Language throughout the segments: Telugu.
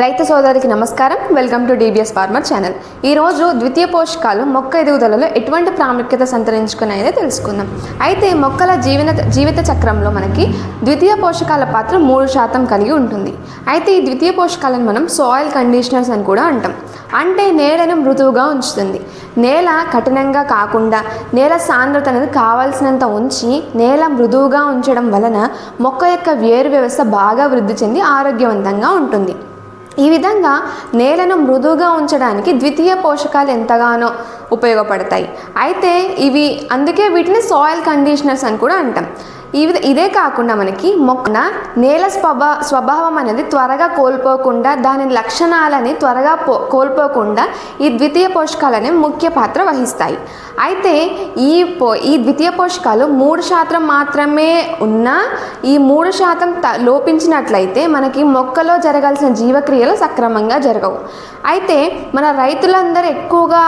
రైతు సోదరికి నమస్కారం. Welcome to DBS farmer channel ఈరోజు ద్వితీయ పోషకాలు మొక్క ఎదుగుదలలో ఎటువంటి ప్రాముఖ్యత సంతరించుకున్నాయో తెలుసుకుందాం. అయితే మొక్కల జీవన జీవిత చక్రంలో మనకి ద్వితీయ పోషకాల పాత్ర మూడు శాతం కలిగి ఉంటుంది. అయితే ఈ ద్వితీయ పోషకాలను మనం సాయిల్ కండిషనర్స్ అని కూడా అంటాం. అంటే నేలను మృదువుగా ఉంచుతుంది. నేల కఠినంగా కాకుండా నేల సాంద్రత అనేది కావాల్సినంత ఉంచి నేల మృదువుగా ఉంచడం వలన మొక్క యొక్క వేరు వ్యవస్థ బాగా వృద్ధి చెంది ఆరోగ్యవంతంగా ఉంటుంది. ఈ విధంగా నేలను మృదువుగా ఉంచడానికి ద్వితీయ పోషకాలు ఎంతగానో ఉపయోగపడతాయి. అయితే ఇవి అందుకే వీటిని సాయిల్ కండిషనర్స్ అని కూడా అంటాం. ఇదే కాకుండా మనకి మొక్కన నేల స్వభా స్వభావం అనేది త్వరగా కోల్పోకుండా దాని లక్షణాలని త్వరగా పో కోల్పోకుండా ఈ ద్వితీయ పోషకాలనే ముఖ్య పాత్ర వహిస్తాయి. అయితే ఈ పో ఈ ద్వితీయ పోషకాలు మూడు శాతం మాత్రమే ఉన్నా ఈ మూడు శాతం త లోపించినట్లయితే మనకి మొక్కలో జరగాల్సిన జీవక్రియలు సక్రమంగా జరగవు. అయితే మన రైతులందరూ ఎక్కువగా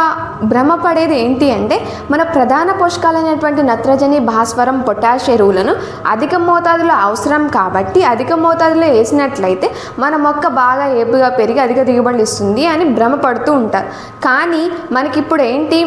భ్రమపడేది ఏంటి అంటే మన ప్రధాన పోషకాలైనటువంటి నత్రజని భాస్వరం పొటాష్ ఎరువులను అధిక మోతాదులో అవసరం కాబట్టి అధిక మోతాదులో వేసినట్లయితే మన మొక్క బాగా ఏపుగా పెరిగి అధిక దిగుబడులు ఇస్తుంది అని భ్రమపడుతూ ఉంటారు. కానీ మనకిప్పుడు ఏంటి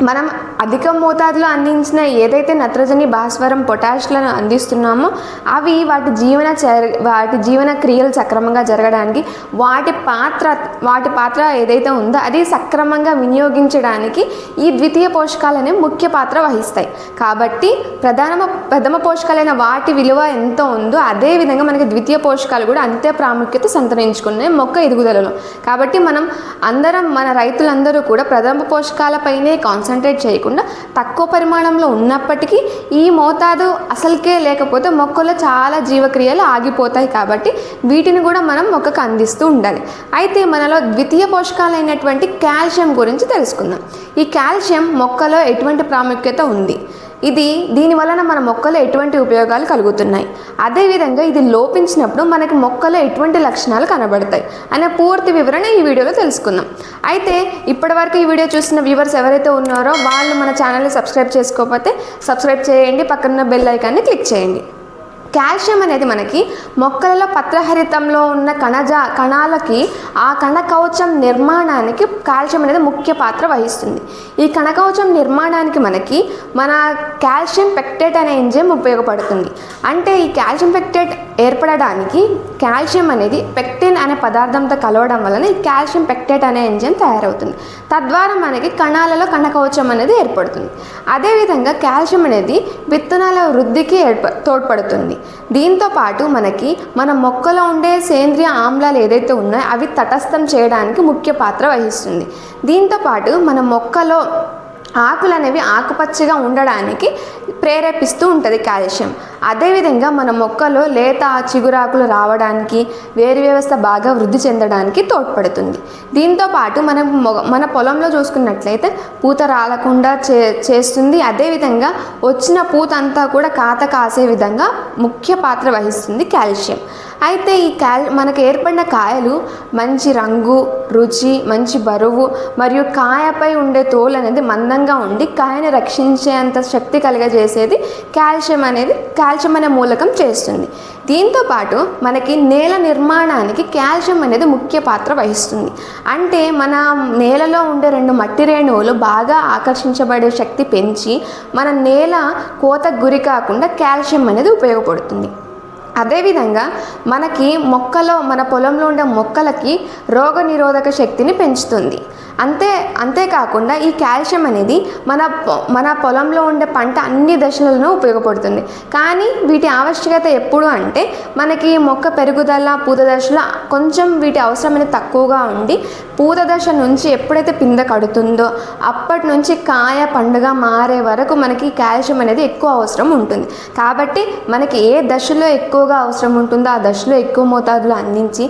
మనం అధిక మోతాదులో అందించిన ఏదైతే నత్రజని భాస్వరం పొటాష్లను అందిస్తున్నామో అవి వాటి జీవన చర్- వాటి జీవన క్రియలు సక్రమంగా జరగడానికి వాటి పాత్ర వాటి పాత్ర ఏదైతే ఉందో అది సక్రమంగా వినియోగించడానికి ఈ ద్వితీయ పోషకాలు ముఖ్య పాత్ర వహిస్తాయి. కాబట్టి ప్రధాన ప్రథమ పోషకాలైన వాటి విలువ ఎంత ఉందో అదే విధంగా మనకి ద్వితీయ పోషకాలు కూడా అంతే ప్రాముఖ్యత సంతరించుకున్నాయి మొక్క ఎదుగుదలలో. కాబట్టి మనం అందరం మన రైతులందరూ కూడా ప్రథమ పోషకాలపైనే కాన్సెప్ట్ కాన్సన్ట్రేట్ చేయకుండా తక్కువ పరిమాణంలో ఉన్నప్పటికీ ఈ మోతాదు అసలుకే లేకపోతే మొక్కలో చాలా జీవక్రియలు ఆగిపోతాయి కాబట్టి వీటిని కూడా మనం మొక్కకు అందిస్తూ ఉండాలి. అయితే మనలో ద్వితీయ పోషకాలైనటువంటి కాల్షియం గురించి తెలుసుకుందాం. ఈ కాల్షియం మొక్కలో ఎటువంటి ప్రాముఖ్యత ఉంది? ఇది దీని వలన మన మొక్కలో ఎటువంటి ఉపయోగాలు కలుగుతున్నాయి? అదేవిధంగా ఇది లోపించినప్పుడు మనకి మొక్కలో ఎటువంటి లక్షణాలు కనబడతాయి? అనే పూర్తి వివరణ ఈ వీడియోలో తెలుసుకుందాం. అయితే ఇప్పటివరకు ఈ వీడియో చూసిన వ్యూవర్స్ ఎవరైతే ఉన్నారో వాళ్ళు మన ఛానల్ని సబ్స్క్రైబ్ చేసుకోకపోతే సబ్స్క్రైబ్ చేయండి పక్కన బెల్ ఐకాన్ని క్లిక్ చేయండి. కాల్షియం అనేది మనకి మొక్కలలో పత్రహరితంలో ఉన్న కణజ కణాలకి ఆ కణ కవచం నిర్మాణానికి కాల్షియం అనేది ముఖ్య పాత్ర వహిస్తుంది. ఈ కణ కవచం నిర్మాణానికి మనకి మన కాల్షియం పెక్టేట్ అనే ఎంజైమ్ ఉపయోగపడుతుంది. అంటే ఈ కాల్షియం పెక్టేట్ ఏర్పడడానికి కాల్షియం అనేది పెక్టిన్ అనే పదార్థంతో కలవడం వలన ఈ కాల్షియం పెక్టేట్ అనే ఎంజైమ్ తయారవుతుంది. తద్వారా మనకి కణాలలో కణ కవచం అనేది ఏర్పడుతుంది. అదేవిధంగా కాల్షియం అనేది విత్తనాల వృద్ధికి ఏర్ప తోడ్పడుతుంది. దీంతో పాటు మనకి మన మొక్కలో ఉండే సేంద్రియ ఆమ్లాలు ఏదైతే ఉన్నాయో అవి తటస్థం చేయడానికి ముఖ్య పాత్ర వహిస్తుంది. దీంతో పాటు మన మొక్కలో ఆకులు అనేవి ఆకుపచ్చగా ఉండడానికి ప్రేరేపిస్తూ ఉంటుంది కాల్షియం. అదేవిధంగా మన మొక్కలో లేత చిగురాకులు రావడానికి వేరు వ్యవస్థ బాగా వృద్ధి చెందడానికి తోడ్పడుతుంది. దీంతో పాటు మనం మొ- మన పొలంలో చూసుకున్నట్లయితే పూత రాలకుండా చే చేస్తుంది. అదేవిధంగా వచ్చిన పూత అంతా కూడా కాత కాసే విధంగా ముఖ్య పాత్ర వహిస్తుంది కాల్షియం. అయితే ఈ కాల్ మనకు ఏర్పడిన కాయలు మంచి రంగు రుచి మంచి బరువు మరియు కాయపై ఉండే తోలు అనేది మందంగా ఉండి కాయని రక్షించేంత శక్తి చేసేది కాల్షియం అనేది కాల్షియం అనే మూలకం చేస్తుంది. దీంతో పాటు మనకి నేల నిర్మాణానికి కాల్షియం అనేది ముఖ్య పాత్ర వహిస్తుంది. అంటే మన నేలలో ఉండే రెండు మట్టి రేణువులు బాగా ఆకర్షించబడే శక్తి పెంచి మన నేల కోతకు గురి కాకుండా కాల్షియం అనేది ఉపయోగపడుతుంది. అదేవిధంగా మనకి మొక్కలో మన పొలంలో ఉండే మొక్కలకి రోగ నిరోధక శక్తిని పెంచుతుంది. అంతే అంతేకాకుండా ఈ కాల్షియం అనేది మన మన పొలంలో ఉండే పంట అన్ని దశలలో ఉపయోగపడుతుంది. కానీ వీటి ఆవశ్యకత ఎప్పుడు అంటే మనకి మొక్క పెరుగుదల పూత దశలో కొంచెం వీటి అవసరం అనేది తక్కువగా ఉండి పూత దశ నుంచి ఎప్పుడైతే పిందె కడుతుందో అప్పటి నుంచి కాయ పండుగ మారే వరకు మనకి కాల్షియం అనేది ఎక్కువ అవసరం ఉంటుంది. కాబట్టి మనకి ఏ దశలో ఎక్కువగా అవసరం ఉంటుందో ఆ దశలో ఎక్కువ మోతాదులో అందించి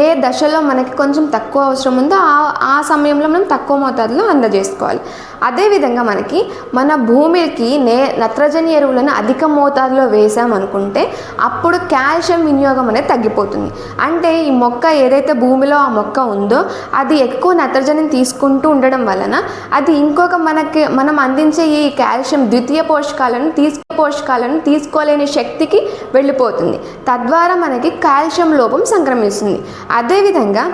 ఏ దశలో మనకి కొంచెం తక్కువ అవసరం ఉందో ఆ ఆ సమయంలో మనం తక్కువ మోతాదులో అందజేసుకోవాలి. అదేవిధంగా మనకి మన భూమికి నే నత్రజని ఎరువులను అధిక మోతాదులో వేసామనుకుంటే అప్పుడు కాల్షియం వినియోగం అనేది తగ్గిపోతుంది. అంటే ఈ మొక్క ఏదైతే భూమిలో ఆ మొక్క ఉందో అది ఎక్కువ నత్రజనిని తీసుకుంటూ ఉండడం వలన అది ఇంకొక మనకి మనం అందించే ఈ కాల్షియం ద్వితీయ పోషకాలను తీసుకు పోషకాలను తీసుకోలేని శక్తికి వెళ్ళిపోతుంది. తద్వారా మనకి కాల్షియం లోపం సంక్రమిస్తుంది. అదేవిధంగా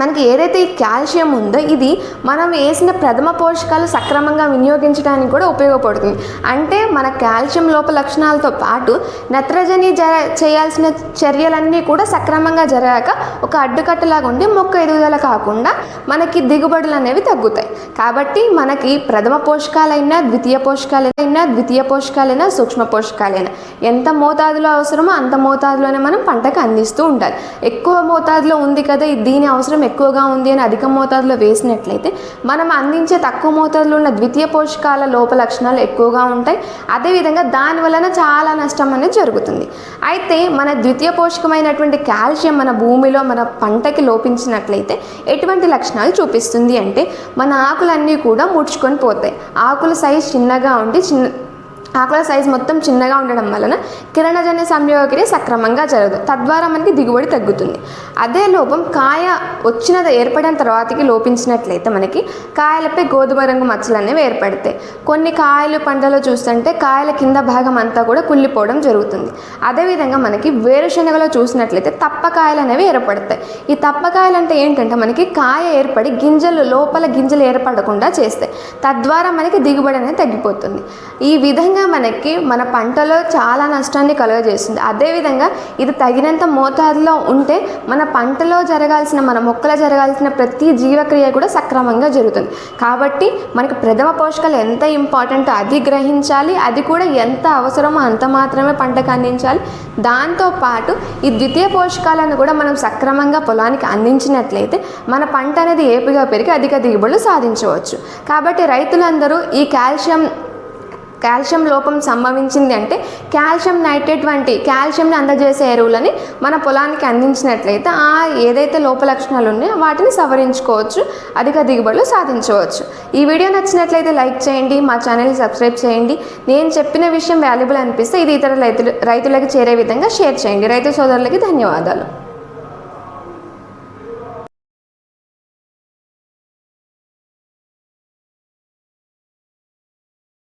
మనకి ఏదైతే ఈ కాల్షియం ఉందో ఇది మనం వేసిన ప్రథమ పోషకాలు సక్రమంగా వినియోగించడానికి కూడా ఉపయోగపడుతుంది. అంటే మన కాల్షియం లోప లక్షణాలతో పాటు నత్రజని జర చేయాల్సిన చర్యలన్నీ కూడా సక్రమంగా జరగాక ఒక అడ్డుకట్టలాగా ఉండి మొక్క ఎదుగుదల కాకుండా మనకి దిగుబడులు అనేవి తగ్గుతాయి. కాబట్టి మనకి ప్రథమ పోషకాలైనా ద్వితీయ పోషకాలైనా ద్వితీయ పోషకాలైనా సూక్ష్మ పోషకాలైనా. ఎంత మోతాదులో అవసరమో అంత మోతాదులోనే మనం పంటకు అందిస్తూ ఉండాలి. ఎక్కువ మోతాదులో ఉంది కదా దీని అవసరం ఎక్కువగా ఉంది అని అధిక మోతాదులో వేసినట్లయితే మనం అందించే తక్కువ మోతాదులో ఉన్న ద్వితీయ పోషకాల లోప లక్షణాలు ఎక్కువగా ఉంటాయి. అదేవిధంగా దాని వలన చాలా నష్టం అనేది జరుగుతుంది. అయితే మన ద్వితీయ పోషకమైనటువంటి కాల్షియం మన భూమిలో మన పంటకి లోపించినట్లయితే ఎటువంటి లక్షణాలు చూపిస్తుంది అంటే మన ఆకులన్నీ కూడా ముడుచుకొని పోతాయి. ఆకుల సైజ్ చిన్నగా ఉండి చిన్న ఆకుల సైజ్ మొత్తం చిన్నగా ఉండడం వలన కిరణజన్య సంయోగక్రియ సక్రమంగా జరగదు. తద్వారా మనకి దిగుబడి తగ్గుతుంది. అదే లోపం కాయ వచ్చిన ఏర్పడిన తర్వాతకి లోపించినట్లయితే మనకి కాయలపై గోధుమ రంగు మచ్చలు అనేవి ఏర్పడతాయి. కొన్ని కాయలు పంటలో చూస్తుంటే కాయల కింద భాగం అంతా కూడా కుళ్ళిపోవడం జరుగుతుంది. అదేవిధంగా మనకి వేరుశనగలో చూసినట్లయితే తప్పకాయలు అనేవి ఏర్పడతాయి. ఈ తప్పకాయలు అంటే ఏంటంటే మనకి కాయ ఏర్పడి గింజలు లోపల గింజలు ఏర్పడకుండా చేస్తాయి. తద్వారా మనకి దిగుబడి అనేది తగ్గిపోతుంది. ఈ విధంగా మనకి మన పంటలో చాలా నష్టాన్ని కలుగజేస్తుంది. అదేవిధంగా ఇది తగినంత మోతాదులో ఉంటే మన పంటలో జరగాల్సిన మన మొక్కలో జరగాల్సిన ప్రతి జీవక్రియ కూడా సక్రమంగా జరుగుతుంది. కాబట్టి మనకి ప్రథమ పోషకాలు ఎంత ఇంపార్టెంట్ అది గ్రహించాలి అది కూడా ఎంత అవసరమో అంత మాత్రమే పంటకు అందించాలి. దాంతోపాటు ఈ ద్వితీయ పోషకాలను కూడా మనం సక్రమంగా పొలానికి అందించినట్లయితే మన పంట అనేది ఏపుగా పెరిగి అధిక దిగుబడులు సాధించవచ్చు. కాబట్టి రైతులందరూ ఈ కాల్షియం కాల్షియం లోపం సంభవించింది అంటే కాల్షియం నైట్రేట్ వంటి కాల్షియంని అందజేసే ఎరువులని మన పొలానికి అందించినట్లయితే ఆ ఏదైతే లోప లక్షణాలు ఉన్నాయో వాటిని సవరించుకోవచ్చు అధిక దిగుబడులు సాధించవచ్చు. ఈ వీడియో నచ్చినట్లయితే లైక్ చేయండి మా ఛానల్ని సబ్స్క్రైబ్ చేయండి. నేను చెప్పిన విషయం వాల్యుబుల్ అనిపిస్తే ఇది ఇతర రైతులు రైతులకు చేరే విధంగా షేర్ చేయండి. రైతు సోదరులకి ధన్యవాదాలు.